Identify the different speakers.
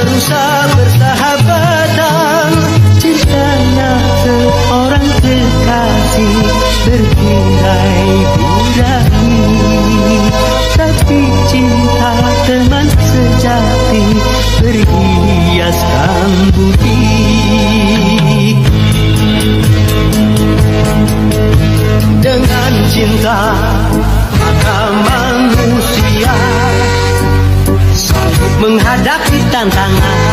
Speaker 1: Serusak persahabatan Cintanya seorang kekasih Bertirai-tirai Tapi cinta teman sejati Berhiaskan budi Dengan cinta menghadapi tantangan.